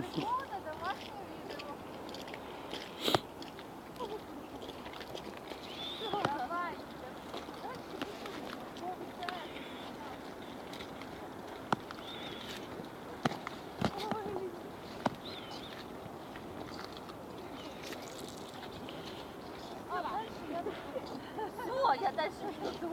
So, ja, das ist schon so.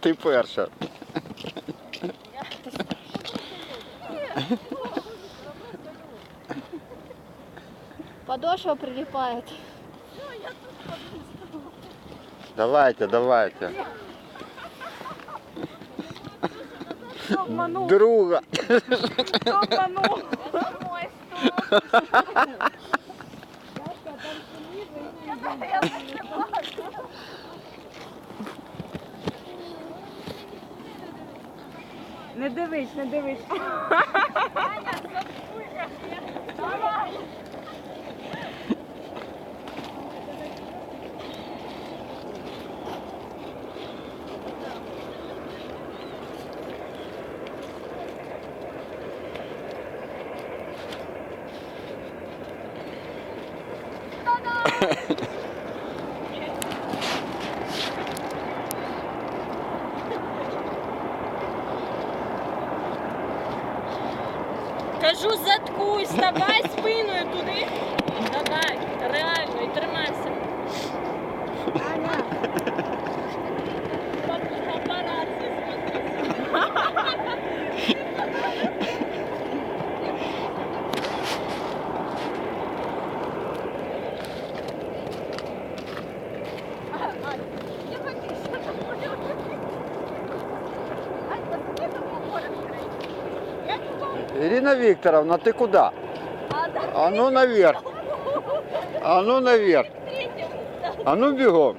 Ти перша. Подошва прилипает. Давайте, давайте. Обманул? Друга. Обманул? Это мой стоп. Не дивись, не дивись. Аня, заткуйся. Давай. Кажу, заткуй, ставай спиною туди. Давай, реально, і тримайся. Ирина Викторовна, ты куда? А, А ну наверх. А ну наверх. А ну бегом.